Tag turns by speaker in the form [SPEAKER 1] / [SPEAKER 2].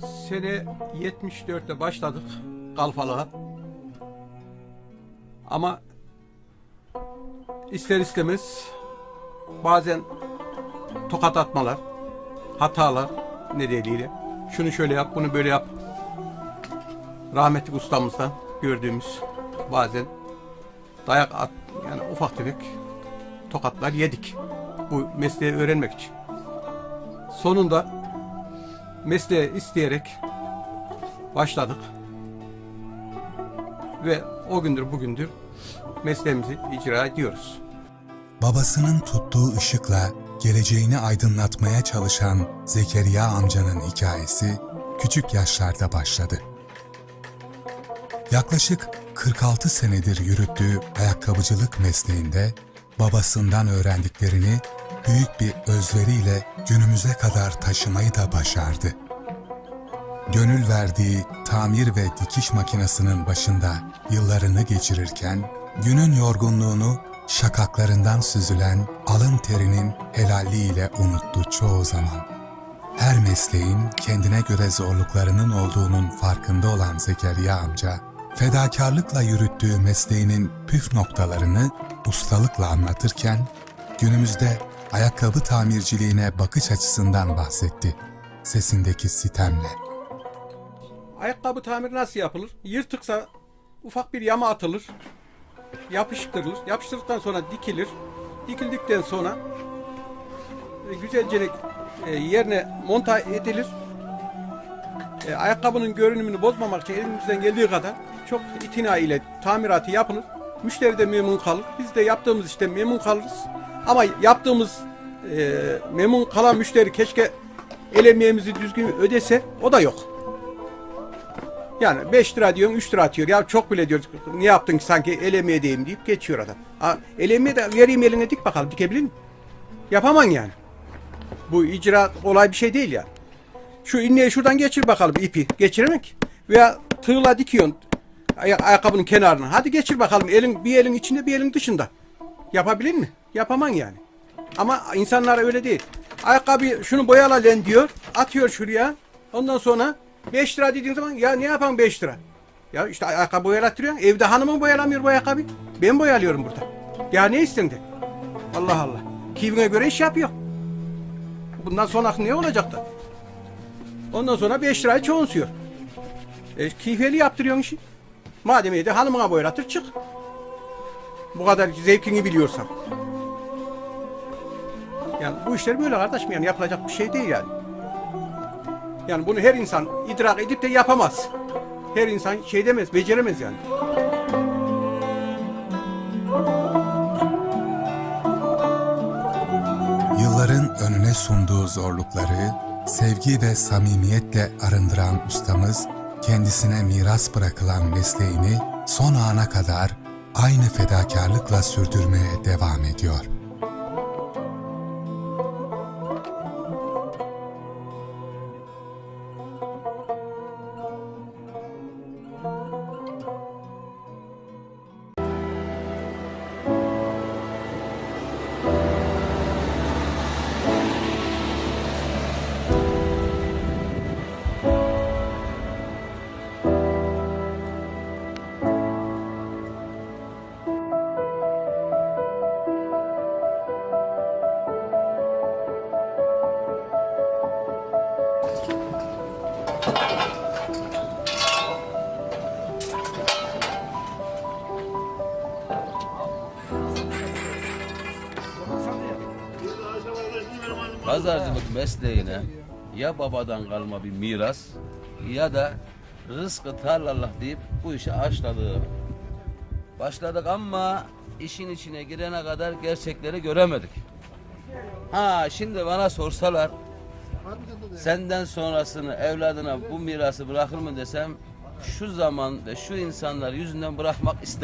[SPEAKER 1] Sene 74'te başladık kalfalığa. Ama ister istemez bazen tokat atmalar, hatalar nedeniyle şunu şöyle yap, bunu böyle yap. Rahmetli ustamızdan gördüğümüz bazen dayak at, yani ufak tefek tokatlar yedik. Bu mesleği öğrenmek için. Sonunda mesleği isteyerek başladık. Ve o gündür bugündür mesleğimizi icra ediyoruz.
[SPEAKER 2] Babasının tuttuğu ışıkla geleceğini aydınlatmaya çalışan Zekeriya amcanın hikayesi küçük yaşlarda başladı. Yaklaşık 46 senedir yürüttüğü ayakkabıcılık mesleğinde babasından öğrendiklerini büyük bir özveriyle günümüze kadar taşımayı da başardı. Gönül verdiği tamir ve dikiş makinesinin başında yıllarını geçirirken günün yorgunluğunu şakaklarından süzülen alın terinin helalliğiyle unuttu çoğu zaman. Her mesleğin kendine göre zorluklarının olduğunun farkında olan Zekeriya amca, fedakarlıkla yürüttüğü mesleğinin püf noktalarını ustalıkla anlatırken, günümüzde ayakkabı tamirciliğine bakış açısından bahsetti, sesindeki sitemle.
[SPEAKER 1] Ayakkabı tamiri nasıl yapılır? Yırtıksa ufak bir yama atılır. Yapıştırılır. Yapıştırdıktan sonra dikilir. Dikildikten sonra e, güzelce e, yerine monta edilir. E, ayakkabının görünümünü bozmamak için elimizden geldiği kadar çok itina ile tamiratı yapılır. Müşteri de memnun kalır. Biz de yaptığımız işte memnun kalırız. Ama yaptığımız e, memnun kalan müşteri keşke el emeğimizi düzgün ödese o da yok. Yani 5 lira diyorsun 3 lira atıyor. Ya çok bile diyoruz. Ne yaptın ki sanki el emeği diyeyim deyip geçiyor adam. Ha, el de vereyim eline dik bakalım dikebilir mi? Yapamam yani. Bu icra olay bir şey değil ya. Şu inneyi şuradan geçir bakalım ipi. Geçiremek. Veya tığla dikiyorsun ay- ayakkabının kenarına. Hadi geçir bakalım elin bir elin içinde bir elin dışında. Yapabilir mi? Yapamam yani. Ama insanlar öyle değil. Ayakkabı şunu boyala lan diyor. Atıyor şuraya. Ondan sonra 5 lira dediğin zaman ya ne yapan 5 lira? Ya işte ayakkabı boyalattırıyorsun. Evde hanımın boyalamıyor bu ayakkabı. Ben boyalıyorum burada. Ya ne istendi? Allah Allah. Keyfine göre iş yapıyor. Bundan sonra ne olacak da? Ondan sonra 5 lirayı çoğunsuyor. E, keyfeli yaptırıyorsun işi. Madem evde hanımına boyalatır çık. Bu kadar zevkini biliyorsan. Yani bu işler böyle kardeşim yani yapılacak bir şey değil yani. Yani bunu her insan idrak edip de yapamaz. Her insan şey demez, beceremez yani.
[SPEAKER 2] Yılların önüne sunduğu zorlukları sevgi ve samimiyetle arındıran ustamız, kendisine miras bırakılan mesleğini son ana kadar aynı fedakarlıkla sürdürmeye devam ediyor.
[SPEAKER 3] Pazarcılık mesleğine ya babadan kalma bir miras ya da rızkı tarlallah deyip bu işe açladık. Başladık ama işin içine girene kadar gerçekleri göremedik. Ha şimdi bana sorsalar senden sonrasını evladına bu mirası bırakır mı desem şu zaman ve şu insanlar yüzünden bırakmak istemem.